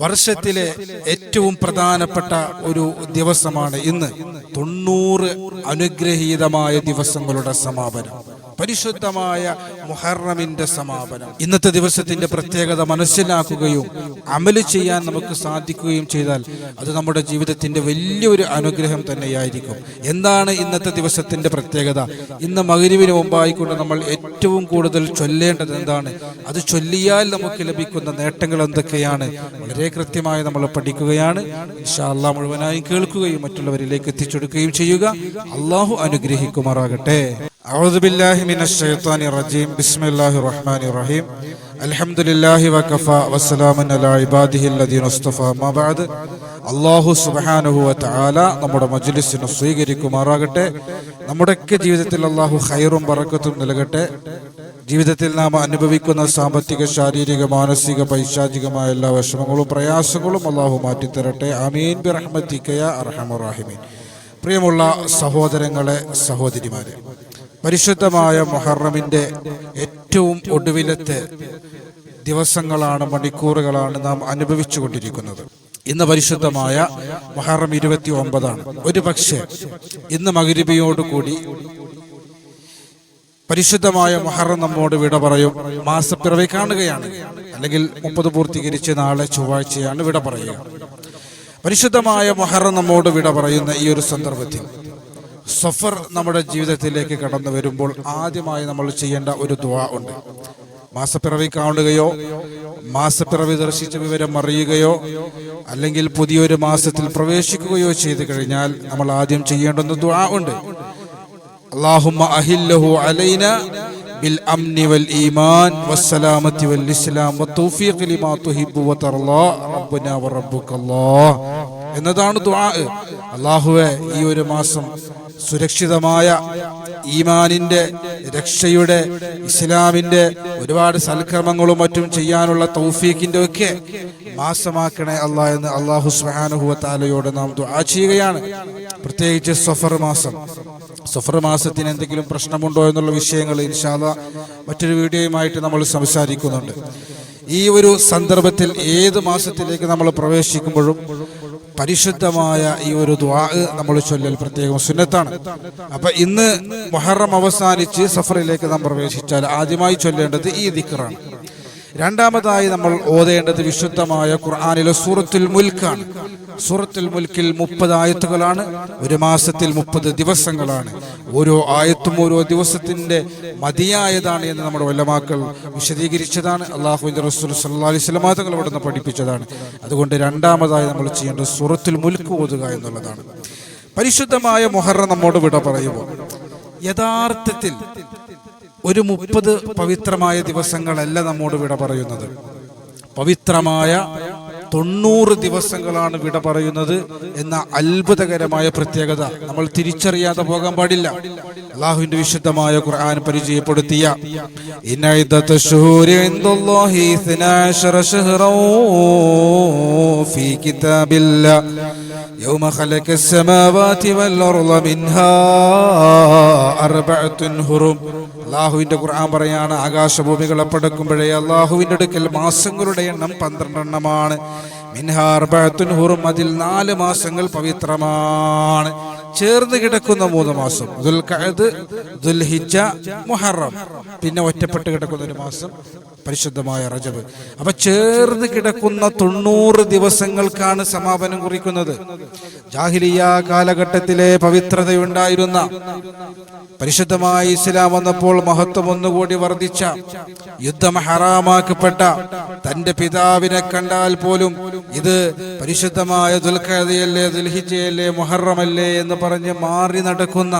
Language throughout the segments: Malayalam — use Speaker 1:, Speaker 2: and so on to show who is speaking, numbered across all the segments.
Speaker 1: വർഷത്തിലെ ഏറ്റവും പ്രധാനപ്പെട്ട ഒരു ദിവസമാണ് ഇന്ന്. തൊണ്ണൂറ് അനുഗ്രഹീതമായ ദിവസങ്ങളുടെ സമാപനം. പരിശുദ്ധമായ മുഹറമിന്റെ സമാപനം. ഇന്നത്തെ ദിവസത്തിന്റെ പ്രത്യേകത മനസ്സിലാക്കുകയും അമൽ ചെയ്യാൻ നമുക്ക് സാധിക്കുകയും ചെയ്താൽ അത് നമ്മുടെ ജീവിതത്തിന്റെ വലിയൊരു അനുഗ്രഹം തന്നെയായിരിക്കും. എന്താണ് ഇന്നത്തെ ദിവസത്തിന്റെ പ്രത്യേകത? ഇന്ന് മകരുവിന് മുമ്പായിക്കൊണ്ട് നമ്മൾ ഏറ്റവും കൂടുതൽ ചൊല്ലേണ്ടത് എന്താണ്? അത് ചൊല്ലിയാൽ നമുക്ക് ലഭിക്കുന്ന നേട്ടങ്ങൾ എന്തൊക്കെയാണ്? വളരെ കൃത്യമായി നമ്മൾ പഠിക്കുകയാണ്. ഇൻഷാല്ലാ മുഴുവനായും കേൾക്കുകയും മറ്റുള്ളവരിലേക്ക് എത്തിച്ചെടുക്കുകയും ചെയ്യുക. അള്ളാഹു അനുഗ്രഹിക്കുമാറാകട്ടെ. أعوذ بالله من الشيطان الرجيم بسم الله الرحمن الرحيم الحمد لله وكفى وسلام على عباده الذين اصطفى ما بعد അള്ളാഹു സുബാനുഹു വതആല നമ്മുടെ മജ്ലിസിനെ സ്വീകരിക്കുമാറാകട്ടെ നമ്മുടെയൊക്കെ ജീവിതത്തിൽ അള്ളാഹു ഖൈറും ബറക്കത്തും നൽകട്ടെ ജീവിതത്തിൽ നാം അനുഭവിക്കുന്ന സാമ്പത്തിക ശാരീരിക മാനസിക പൈശാചികമായ എല്ലാ വിഷമങ്ങളും പ്രയാസങ്ങളും അള്ളാഹു മാറ്റിത്തരട്ടെ അമീൻ ബിറഹ്മത്തിക്കയ അർഹമുറാഹിമീൻ പ്രിയമുള്ള സഹോദരങ്ങളെ സഹോദരിമാരെ പരിശുദ്ധമായ മുഹറമിന്റെ ഏറ്റവും ഒടുവിലത്തെ ദിവസങ്ങളാണ് മണിക്കൂറുകളാണ് നാം അനുഭവിച്ചു കൊണ്ടിരിക്കുന്നത് ഇന്ന് പരിശുദ്ധമായ മുഹറം ഇരുപത്തി ഒമ്പതാണ് ഒരു പക്ഷേ ഇന്ന് മകരിബിയോടുകൂടി പരിശുദ്ധമായ മുഹറം നമ്മോട് വിട പറയും. മാസപ്പിറവി കാണുകയാണ്. അല്ലെങ്കിൽ മുപ്പത് പൂർത്തീകരിച്ച് നാളെ ചൊവ്വാഴ്ചയാണ് വിട പറയുക. പരിശുദ്ധമായ മുഹറം നമ്മോട് വിട പറയുന്ന ഈ ഒരു സന്ദർഭത്തിൽ സഫർ നമ്മുടെ ജീവിതത്തിലേക്ക് കടന്നു വരുമ്പോൾ ആദ്യമായി നമ്മൾ ചെയ്യേണ്ട ഒരു ദ ഉണ്ട്. മാസപ്പിറവി കാണുകയോ മാസപ്പിറവി ദർശിച്ച വിവരം അറിയുകയോ അല്ലെങ്കിൽ പുതിയൊരു മാസത്തിൽ പ്രവേശിക്കുകയോ ചെയ്തു കഴിഞ്ഞാൽ നമ്മൾ ആദ്യം ചെയ്യേണ്ടുന്ന ദ്വാ ഉണ്ട്. അഹില്ലഹു അലൈന ബിൽ അംനി വൽ ഈമാൻ വസ്സലാമത്തി വൽ ലിമാ റബ്ബനാ എന്നതാണ് അള്ളാഹുവെ ഈ ഒരു മാസം സുരക്ഷിതമായ ഈമാനിന്റെ രക്ഷയുടെ ഇസ്ലാമിന്റെ ഒരുപാട് സൽക്രമങ്ങളും മറ്റും ചെയ്യാനുള്ള തൗഫീഖിന്റെ ഒക്കെ മാസമാക്കണേ അല്ല എന്ന് അള്ളാഹു സുഹാനുഹുവ താലയോട് നാം ദുആ ചെയ്യുകയാണ്. പ്രത്യേകിച്ച് സഫർ മാസം. സഫർ മാസത്തിന് എന്തെങ്കിലും പ്രശ്നമുണ്ടോ എന്നുള്ള വിഷയങ്ങൾ ഇൻഷാല്ല മറ്റൊരു വീഡിയോയുമായിട്ട് നമ്മൾ സംസാരിക്കുന്നുണ്ട്. ഈ ഒരു സന്ദർഭത്തിൽ ഏത് മാസത്തിലേക്ക് നമ്മൾ പ്രവേശിക്കുമ്പോഴും പരിശുദ്ധമായ ഈ ഒരു ദ്വാ നമ്മൾ ചൊല്ലൽ പ്രത്യേകം സുന്നത്താണ്. അപ്പൊ ഇന്ന് മൊഹറം അവസാനിച്ച് സഫറിലേക്ക് നാം പ്രവേശിച്ചാൽ ആദ്യമായി ചൊല്ലേണ്ടത് ഈ ദിക്കറാണ് രണ്ടാമതായി നമ്മൾ ഓതേണ്ടത് വിശുദ്ധമായ ഖുർആാനിലെ സൂറത്തുൽ മുൽക്കാണ്. സൂറത്തുൽ മുൽക്കിൽ മുപ്പത് ആയത്തുകളാണ്. ഒരു മാസത്തിൽ മുപ്പത് ദിവസങ്ങളാണ്. ഓരോ ആയത്തും ഓരോ ദിവസത്തിന്റെ മതിയായതാണ് എന്ന് നമ്മുടെ വല്ലമാക്കൾ വിശദീകരിച്ചതാണ്. അള്ളാഹുവിന്റെ റസൂൽ സല്ലാ അലൈഹി ഇവിടെ നിന്ന് പഠിപ്പിച്ചതാണ്. അതുകൊണ്ട് രണ്ടാമതായി നമ്മൾ ചെയ്യേണ്ടത് സൂറത്തുൽ മുൽക്ക് ഓതുക എന്നുള്ളതാണ്. പരിശുദ്ധമായ മൊഹറ നമ്മോട് വിട പറയുമ്പോൾ യഥാർത്ഥത്തിൽ ഒരു മുപ്പത് പവിത്രമായ ദിവസങ്ങളല്ല നമ്മോട് വിട പറയുന്നത്. പവിത്രമായ തൊണ്ണൂറ് ദിവസങ്ങളാണ് വിട പറയുന്നത് എന്ന അത്ഭുതകരമായ പ്രത്യേകത നമ്മൾ തിരിച്ചറിയാതെ പോകാൻ പാടില്ല. അള്ളാഹുവിന്റെ വിശുദ്ധമായ ഖുർആൻ പരിചയപ്പെടുത്തിയ ഇൻദല്ലാഹി 12 ശഹ്റൻ ഫീ കിതാബില്ലാഹ് يوم خلق السماوات والأرض منها أربعة هرم അള്ളാഹുവിന്റെ ഖുർആൻ പറയാണ് ആകാശഭൂമികളെ പടക്കുമ്പോഴേ അള്ളാഹുവിന്റെ അടുക്കൽ മാസങ്ങളുടെ എണ്ണം പന്ത്രണ്ടെണ്ണമാണ് മിൻഹാർബത്തുൻ ഹുറും അതിൽ നാല് മാസങ്ങൾ പവിത്രമാണ് ചേർന്ന് കിടക്കുന്ന മൂന്ന് മാസം. ദുൽഹിജ്ജ മുഹറം. പിന്നെ ഒറ്റപ്പെട്ട് കിടക്കുന്ന ഒരു മാസം പരിശുദ്ധമായ റജബ്. അപ്പൊ ചേർന്ന് കിടക്കുന്ന തൊണ്ണൂറ് ദിവസങ്ങൾക്കാണ് സമാപനം കുറിക്കുന്നത്. ജാഹിലിയ കാലഘട്ടത്തിലെ പവിത്രതയുണ്ടായിരുന്ന പരിശുദ്ധമായ ഇസ്ലാം വന്നപ്പോൾ മഹത്വം ഒന്നുകൂടി വർദ്ധിച്ച യുദ്ധം ഹറാമാക്കപ്പെട്ട തന്റെ പിതാവിനെ കണ്ടാൽ പോലും ഇത് പരിശുദ്ധമായ ദുൽഖതയല്ലേ ദുൽഹിജയല്ലേ മുഹറമല്ലേ എന്ന് പറഞ്ഞ് മാറി നടക്കുന്ന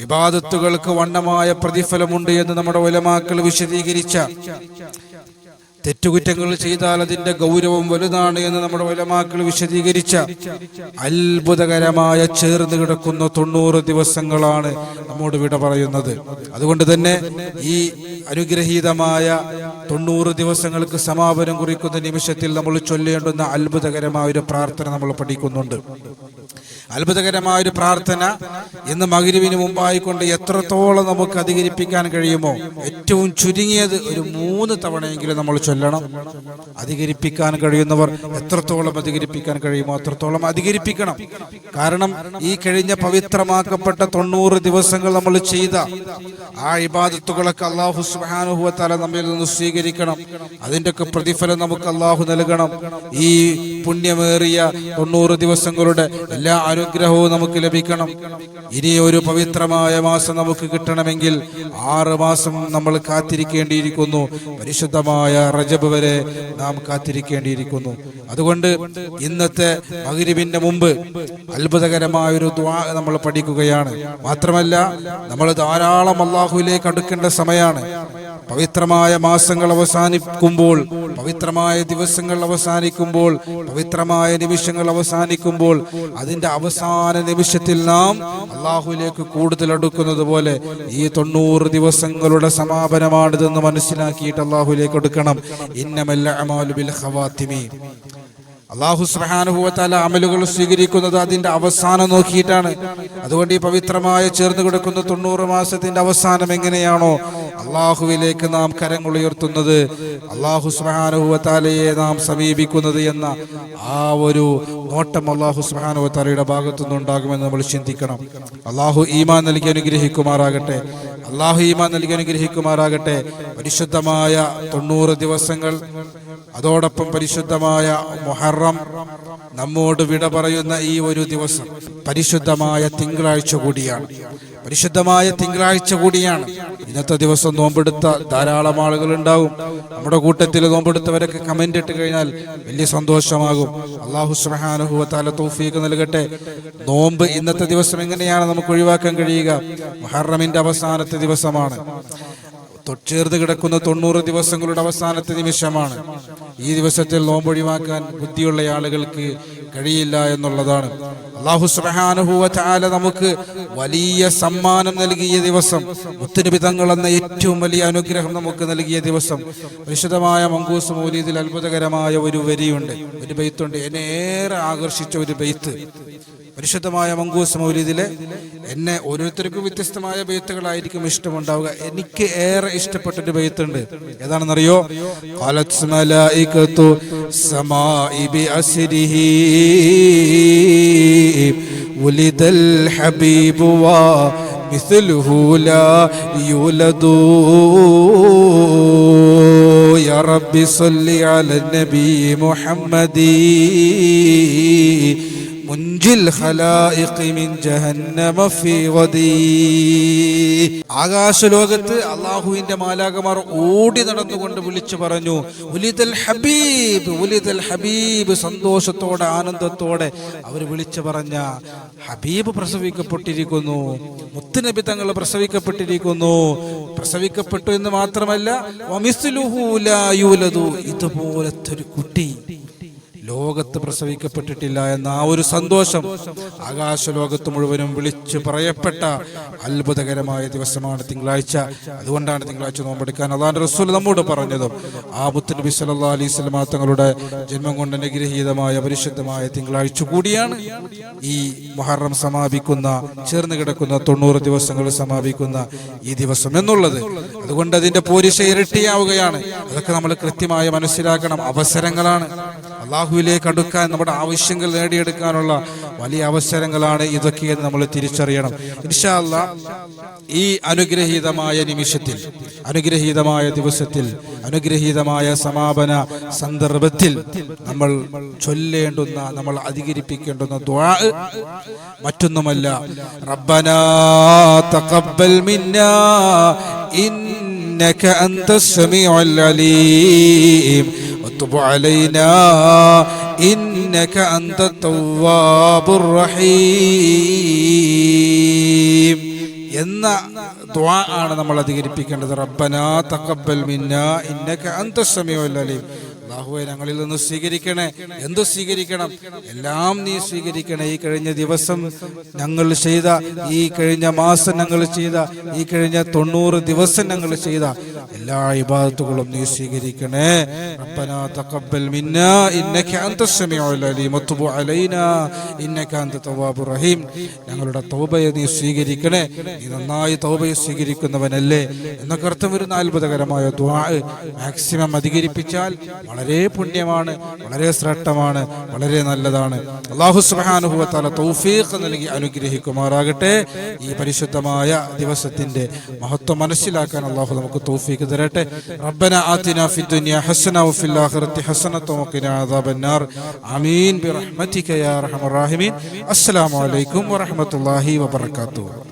Speaker 1: വിവാദത്തുകൾക്ക് വണ്ണമായ പ്രതിഫലമുണ്ട് എന്ന് നമ്മുടെ ഉലമാക്കൾ വിശദീകരിച്ച തെറ്റുകുറ്റങ്ങൾ ചെയ്താൽ അതിന്റെ ഗൗരവം വലുതാണ് എന്ന് നമ്മുടെ ഉലമാക്കൾ വിശദീകരിച്ച അത്ഭുതകരമായ ചേർന്ന് കിടക്കുന്ന തൊണ്ണൂറ് ദിവസങ്ങളാണ് നമ്മോട് വിട പറയുന്നത്. അതുകൊണ്ട് തന്നെ ഈ അനുഗ്രഹീതമായ തൊണ്ണൂറ് ദിവസങ്ങൾക്ക് സമാപനം കുറിക്കുന്ന നിമിഷത്തിൽ നമ്മൾ ചൊല്ലേണ്ടുന്ന അത്ഭുതകരമായ ഒരു പ്രാർത്ഥന നമ്മൾ പഠിക്കുന്നുണ്ട്. അത്ഭുതകരമായ ഒരു പ്രാർത്ഥന ഇന്ന് മുമ്പായി മുമ്പായിക്കൊണ്ട് എത്രത്തോളം നമുക്ക് അധികരിപ്പിക്കാൻ കഴിയുമോ ഏറ്റവും ചുരുങ്ങിയത് ഒരു മൂന്ന് തവണയെങ്കിലും നമ്മൾ ചൊല്ലണം. അധികരിപ്പിക്കാൻ കഴിയുന്നവർ എത്രത്തോളം അധികരിപ്പിക്കാൻ കഴിയുമോ അത്രത്തോളം അധികരിപ്പിക്കണം. കാരണം ഈ കഴിഞ്ഞ പവിത്രമാക്കപ്പെട്ട തൊണ്ണൂറ് ദിവസങ്ങൾ നമ്മൾ ചെയ്ത ആ ഇബാദത്തുകളൊക്കെ അള്ളാഹു സുബാനുഭവത്താല നമ്മിൽ നിന്ന് സ്വീകരിക്കണം. അതിന്റെയൊക്കെ പ്രതിഫലം നമുക്ക് അള്ളാഹു നൽകണം. ഈ പുണ്യമേറിയ തൊണ്ണൂറ് ദിവസങ്ങളുടെ എല്ലാ അനുഗ്രഹവും നമുക്ക് ലഭിക്കണം. ഇനി ഒരു പവിത്രമായ മാസം നമുക്ക് കിട്ടണമെങ്കിൽ ആറ് മാസം നമ്മൾ കാത്തിരിക്കേണ്ടിയിരിക്കുന്നു. പരിശുദ്ധമായ റജബ് വരെ നാം കാത്തിരിക്കേണ്ടിയിരിക്കുന്നു. അതുകൊണ്ട് ഇന്നത്തെ മകരിവിന്റെ മുമ്പ് അത്ഭുതകരമായ ഒരു ദ്വാ നമ്മൾ പഠിക്കുകയാണ്. മാത്രമല്ല നമ്മൾ ധാരാളം അള്ളാഹുവിലേക്ക് അടുക്കേണ്ട സമയമാണ് പവിത്രമായ മാസങ്ങൾ അവസാനിക്കുമ്പോൾ പവിത്രമായ ദിവസങ്ങൾ അവസാനിക്കുമ്പോൾ പവിത്രമായ നിമിഷങ്ങൾ അവസാനിക്കുമ്പോൾ അതിന്റെ അവസാന നിമിഷത്തിൽ നാം അള്ളാഹുലേക്ക് കൂടുതൽ അടുക്കുന്നത് പോലെ ഈ തൊണ്ണൂറ് ദിവസങ്ങളുടെ സമാപനമാണിതെന്ന് മനസ്സിലാക്കിയിട്ട് അള്ളാഹുലേക്ക് എടുക്കണം. ഇന്നമല്ല അമാലുബിൽ ഖവാത്തിമി. അള്ളാഹു സുബ്ഹാനഹുവതആല അമലുകൾ സ്വീകരിക്കുന്നത് അതിന്റെ അവസാനം നോക്കിയിട്ടാണ്. അതുകൊണ്ട് ഈ പവിത്രമായ ചേർന്ന് കിടക്കുന്ന തൊണ്ണൂറ് മാസത്തിന്റെ അവസാനം എങ്ങനെയാണോ അള്ളാഹുവിലേക്ക് നാം കരങ്ങൾ ഉയർത്തുന്നത് അള്ളാഹു സുബ്ഹാനഹുവതആലയെ നാം സമീപിക്കുന്നത് എന്ന ആ ഒരു നോട്ടം അള്ളാഹു സുബ്ഹാനഹുവതആലയുടെ ഭാഗത്തുനിന്ന് ഉണ്ടാകുമെന്ന് നമ്മൾ ചിന്തിക്കണം. അള്ളാഹു ഈമാൻ നൽകി അനുഗ്രഹിക്കുമാറാകട്ടെ. അള്ളാഹു ഈമാൻ നൽകി അനുഗ്രഹിക്കുമാറാകട്ടെ. പരിശുദ്ധമായ തൊണ്ണൂറ് ദിവസങ്ങൾ അതോടൊപ്പം പരിശുദ്ധമായ മുഹറം നമ്മോട് വിട പറയുന്ന ഈ ഒരു ദിവസം പരിശുദ്ധമായ തിങ്കളാഴ്ച കൂടിയാണ്. പരിശുദ്ധമായ തിങ്കളാഴ്ച കൂടിയാണ്. ഇന്നത്തെ ദിവസം നോമ്പെടുത്ത ധാരാളം ആളുകൾ ഉണ്ടാവും നമ്മുടെ കൂട്ടത്തിൽ നോമ്പെടുത്തവരൊക്കെ കമന്റ് ഇട്ട് കഴിഞ്ഞാൽ വലിയ സന്തോഷമാകും. അള്ളാഹു സുബ്ഹാനഹു തൗഫീഖ് നൽകട്ടെ. നോമ്പ് ഇന്നത്തെ ദിവസം എങ്ങനെയാണ് നമുക്ക് ഒഴിവാക്കാൻ കഴിയുക? മുഹറമിന്റെ അവസാനത്തെ ദിവസമാണ്. തൊട്ടേർന്ന് കിടക്കുന്ന തൊണ്ണൂറ് ദിവസങ്ങളുടെ അവസാനത്തെ നിമിഷമാണ്. ഈ ദിവസത്തിൽ നോമ്പൊഴിവാക്കാൻ ബുദ്ധിയുള്ള ആളുകൾക്ക് കഴിയില്ല എന്നുള്ളതാണ്. അള്ളാഹു സുബ്ഹാനഹു തആല നമുക്ക് വലിയ സമ്മാനം നൽകിയ ദിവസം മുത്തുനിബിതങ്ങൾ എന്ന ഏറ്റവും വലിയ അനുഗ്രഹം നമുക്ക് നൽകിയ ദിവസം വിശദമായ മങ്കൂസ് മൗലീദിൽ അത്ഭുതകരമായ ഒരു വരിയുണ്ട്. ഒരു ബെയ്ത്തുണ്ട്. എന്നെ ഏറെ ആകർഷിച്ച ഒരു ബെയ്ത്ത്. പരിശുദ്ധമായ മങ്കൂസ് മൗലിദിലെ എന്നെ ഓരോരുത്തർക്കും വ്യത്യസ്തമായ ബെയ്ത്തുകളായിരിക്കും ഇഷ്ടമുണ്ടാവുക. എനിക്ക് ഏറെ ഇഷ്ടപ്പെട്ട ഒരു ബെയ്ത്തുണ്ട്. ഏതാണെന്നറിയോ? ഖാലത് السماء بأسره. ولد الحبيب ومثله لا يولد. يا رب صل على النبي محمد. ആകാശലോകത്ത് അള്ളാഹുവിന്റെ മാലാകമാർ ഓടി നടന്നുകൊണ്ട് വിളിച്ചു പറഞ്ഞു ഹബീബ് ഹബീബ് സന്തോഷത്തോടെ ആനന്ദത്തോടെ അവർ വിളിച്ചു പറഞ്ഞ ഹബീബ് പ്രസവിക്കപ്പെട്ടിരിക്കുന്നു മുത്തുനബി തങ്ങൾ പ്രസവിക്കപ്പെട്ടിരിക്കുന്നു പ്രസവിക്കപ്പെട്ടു എന്ന് മാത്രമല്ല ഇതുപോലത്തെ ഒരു കുട്ടി ലോകത്ത് പ്രസവിക്കപ്പെട്ടിട്ടില്ല എന്ന ആ ഒരു സന്തോഷം ആകാശ ലോകത്ത് മുഴുവനും വിളിച്ചു പറയപ്പെട്ട അത്ഭുതകരമായ ദിവസമാണ് തിങ്കളാഴ്ച. അതുകൊണ്ടാണ് തിങ്കളാഴ്ച നോമ്പെടുക്കാൻ അതാണ് റസൂൽ നമ്മോട് പറഞ്ഞതും ആ മുത്ത് നബി സല്ലാ അലൈഹി സ്വലമാ തങ്ങളുടെ ജന്മം കൊണ്ട് അനുഗ്രഹീതമായ പരിശുദ്ധമായ തിങ്കളാഴ്ച കൂടിയാണ് ഈ മുഹറം സമാപിക്കുന്ന ചേർന്ന് കിടക്കുന്ന തൊണ്ണൂറ് ദിവസങ്ങൾ സമാപിക്കുന്ന ഈ ദിവസം എന്നുള്ളത്. അതുകൊണ്ട് അതിന്റെ പോരിശ ഇരട്ടിയാവുകയാണ്. അതൊക്കെ നമ്മൾ കൃത്യമായി മനസ്സിലാക്കണം. അവസരങ്ങളാണ്. അള്ളാഹുവിലേക്ക് അടുക്കാൻ നമ്മുടെ ആവശ്യങ്ങൾ നേടിയെടുക്കാനുള്ള വലിയ അവസരങ്ങളാണ് ഇതൊക്കെ നമ്മൾ തിരിച്ചറിയണം. ഇൻഷാല്ല ഈ അനുഗ്രഹീതമായ നിമിഷത്തിൽ അനുഗ്രഹീതമായ ദിവസത്തിൽ അനുഗ്രഹീതമായ സമാപന സന്ദർഭത്തിൽ നമ്മൾ ചൊല്ലേണ്ടുന്ന നമ്മൾ അധികരിപ്പിക്കേണ്ടുന്ന മറ്റൊന്നുമല്ല. റബ്ബനാ തഖബ്ബൽ മിന്നാ ഇന്നക സമീഉൽ അലീം. وتب علينا إنك أنت التواب الرحيم എന്ന ദ്വാ ആണ് നമ്മൾ അധികരിപ്പിക്കേണ്ടത് റബ്ബന തഖബ്ബൽ മിന്ന ഇന്നക അന്ത സമീഉൽ അലീം അള്ളാഹുവെ ഞങ്ങളിൽ നിന്ന് സ്വീകരിക്കണേ എന്തു സ്വീകരിക്കണം എല്ലാം നീ സ്വീകരിക്കണേ ഈ കഴിഞ്ഞ ദിവസം ഞങ്ങൾ ചെയ്ത ഈ കഴിഞ്ഞ മാസം ഞങ്ങൾ ചെയ്ത ഈ കഴിഞ്ഞ തൊണ്ണൂറ് ദിവസം ഞങ്ങൾ ചെയ്ത എല്ലാ ഇബാദത്തുകളും നീ സ്വീകരിക്കണേ ربنا تقبل منا انك انت السميع العليم وتب علينا انك انت التواب الرحيم ഞങ്ങളുടെ തൗബയെ നീ സ്വീകരിക്കണേ നീ നന്നായി തൗബയെ സ്വീകരിക്കുന്നവനല്ലേ എന്നൊക്കെ അർത്ഥം വരുന്ന അത്ഭുതകരമായ ദ്വാ മാക്സിമം അധികരിപ്പിച്ചാൽ വളരെ പുണ്യമാണ് വളരെ ശ്രേഷ്ഠമാണ് വളരെ നല്ലതാണ്. അള്ളാഹു സുബാനുഭവത്താല തൗഫീഖ് നൽകി അനുഗ്രഹിക്കുമാറാകട്ടെ. ഈ പരിശുദ്ധമായ ദിവസത്തിന്റെ മഹത്വം മനസ്സിലാക്കാൻ അള്ളാഹു നമുക്ക് തൗഫീഖ് തരട്ടെ. റബ്ബന ആതിന ഫി ദുനിയ ഹസന വഫിൽ ആഖിറതി ഹസനത വഖിന അദാബന്നാർ ആമീൻ. ബിറഹ്മതിക യാ അർഹമർ അസ്സലാമു അലൈക്കും വറഹ്മത്തുള്ളാഹി വബറകാതുഹു